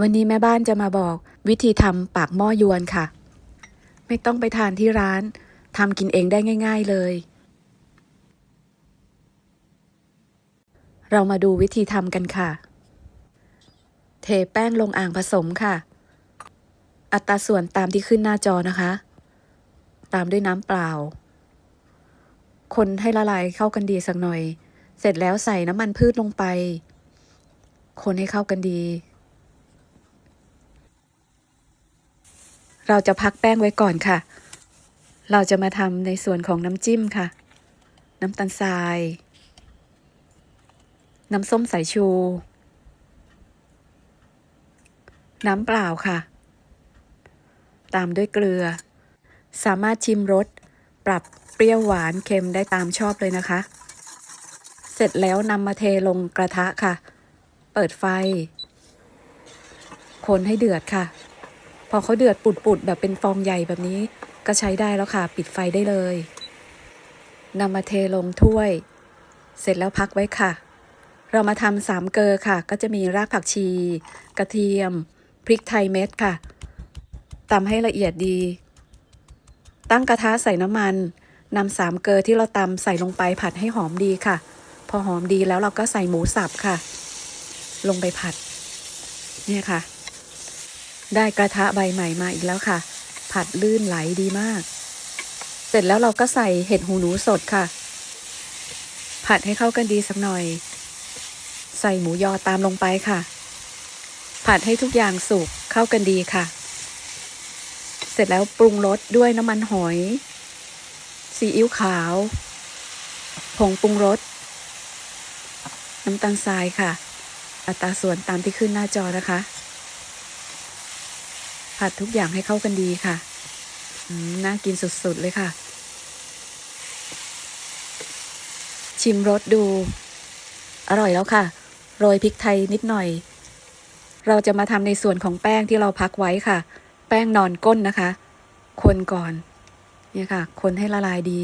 วันนี้แม่บ้านจะมาบอกวิธีทำปากหม้อยวนค่ะ ไม่ต้องไปทานที่ร้านทำกินเองได้ง่าย ๆเลย เรามาดูวิธีทำกันค่ะ เทแป้งลงอ่างผสมค่ะ อัตราส่วนตามที่ขึ้นหน้าจอนะคะ ตามด้วยน้ำเปล่า คนให้ละลายเข้ากันดีสักหน่อย เสร็จแล้วใส่น้ำมันพืชลงไป คนให้เข้ากันดี เราจะพักแป้งไว้ก่อนค่ะ เราจะมาทำในส่วนของน้ำจิ้มค่ะ น้ำตาลทราย น้ำส้มสายชู น้ำเปล่าค่ะ ตามด้วยเกลือ สามารถชิมรส ปรับเปรี้ยวหวานเค็มได้ตามชอบเลยนะคะ เสร็จแล้วนำมาเทลงกระทะค่ะ เปิดไฟ คนให้เดือดค่ะ พอเขาเดือดปุดๆแบบเป็นฟองใหญ่แบบนี้ ก็ใช้ได้แล้วค่ะ ปิดไฟได้เลยนำมาเทลงถ้วย เสร็จแล้วพักไว้ค่ะ เรามาทำสามเกลอค่ะ ก็จะมีรากผักชี กระเทียม พริกไทยเม็ดค่ะตำให้ละเอียดดี ตั้งกระทะใส่น้ำมันนำสามเกลอที่เราตำใส่ลงไปผัดให้หอมดีค่ะ พอหอมดีแล้วเราก็ใส่หมูสับค่ะ ลงไปผัด เนี่ยค่ะ ได้กระทะใบใหม่มาอีกแล้วค่ะ ผัดลื่นไหลดีมาก เสร็จแล้วเราก็ใส่เห็ดหูหนูสดค่ะ ผัดให้เข้ากันดีสักหน่อย ใส่หมูยอตามลงไปค่ะ ผัดให้ทุกอย่างสุกเข้ากันดีค่ะ เสร็จแล้วปรุงรสด้วยน้ำมันหอย ซีอิ๊วขาว ผงปรุงรส น้ำตาลทรายค่ะ อัตราส่วนตามที่ขึ้นหน้าจอนะคะ ผัดทุกอย่างให้เข้ากันดีค่ะน่ากินสุดๆเลยค่ะ ชิมรสดู อร่อยแล้วค่ะ โรยพริกไทยนิดหน่อย เราจะมาทำในส่วนของแป้งที่เราพักไว้ค่ะ แป้งนอนก้นนะคะ คนก่อน เนี่ยค่ะ คนให้ละลายดี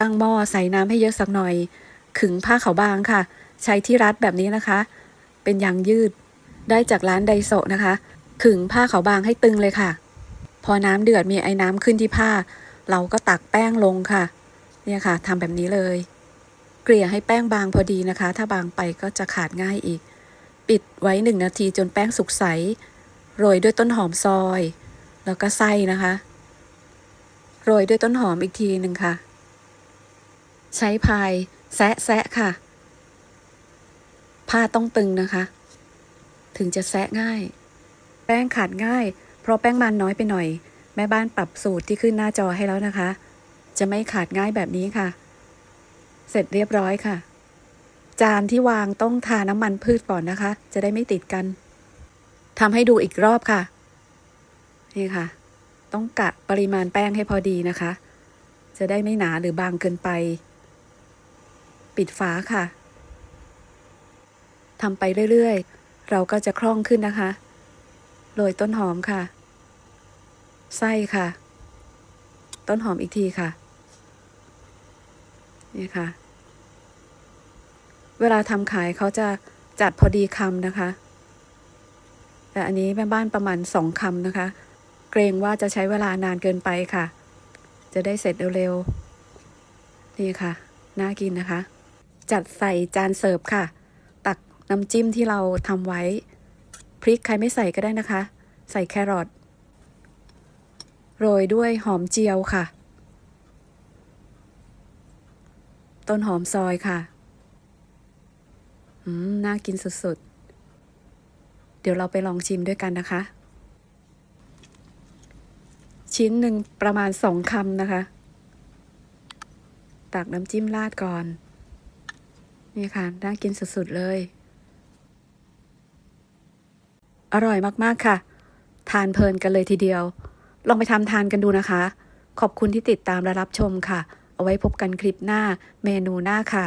ตั้งหม้อใส่น้ำให้เยอะสักหน่อย ขึงผ้าขาวบางค่ะ ใช้ที่รัดแบบนี้นะคะ เป็นยางยืด ได้จากร้านไดโซะนะคะ ขึงผ้าขาวบางให้ตึงเลยค่ะ พอน้ำเดือดมีไอ้น้ำขึ้นที่ผ้า เราก็ตักแป้งลงค่ะ เนี่ยค่ะทำแบบนี้เลย เกลี่ยให้แป้งบางพอดีนะคะ ถ้าบางไปก็จะขาดง่ายอีก ปิดไว้หนึ่งนาทีจนแป้งสุกใส โรยด้วยต้นหอมซอย แล้วก็ไส้นะคะ โรยด้วยต้นหอมอีกทีหนึ่งค่ะ ใช้พายแซะแซะค่ะ ผ้าต้องตึงนะคะ ถึงจะแซะง่าย แป้งขาดง่าย เพราะแป้งมันน้อยไปหน่อย แม่บ้านปรับสูตรที่ขึ้นหน้าจอให้แล้วนะคะ จะไม่ขาดง่ายแบบนี้ค่ะ เสร็จเรียบร้อยค่ะ จานที่วางต้องทาน้ำมันพืชก่อนนะคะ จะได้ไม่ติดกันทำให้ดูอีกรอบค่ะ นี่ค่ะ ต้องกะปริมาณแป้งให้พอดีนะคะ จะได้ไม่หนาหรือบางเกินไป ปิดฝาค่ะทำไปเรื่อยๆ เราก็จะคล่องขึ้นนะคะ โรยต้นหอมค่ะ ไส้ค่ะ ต้นหอมอีกทีค่ะ นี่ค่ะ เวลาทำขายเขาจะจัดพอดีคำนะคะ แต่อันนี้แม่บ้านประมาณสองคำนะคะ เกรงว่าจะใช้เวลานานเกินไปค่ะ จะได้เสร็จเร็วๆ นี่ค่ะ น่ากินนะคะ จัดใส่จานเสิร์ฟค่ะ ตักน้ำจิ้มที่เราทำไว้ พริกใครไม่ใส่ก็ได้นะคะ ใส่แครอทโรยด้วยหอมเจียวค่ะ ต้นหอมซอยค่ะอืมน่ากินสุดๆ เดี๋ยวเราไปลองชิมด้วยกันนะคะ ชิ้นหนึ่งประมาณสองคำนะคะ ตักน้ำจิ้มราดก่อน นี่ค่ะ น่ากินสุดๆเลย อร่อยมากๆค่ะ ทานเพลินกันเลยทีเดียว ลองไปทำทานกันดูนะคะ ขอบคุณที่ติดตามและรับชมค่ะ เอาไว้พบกันคลิปหน้าเมนูหน้าค่ะ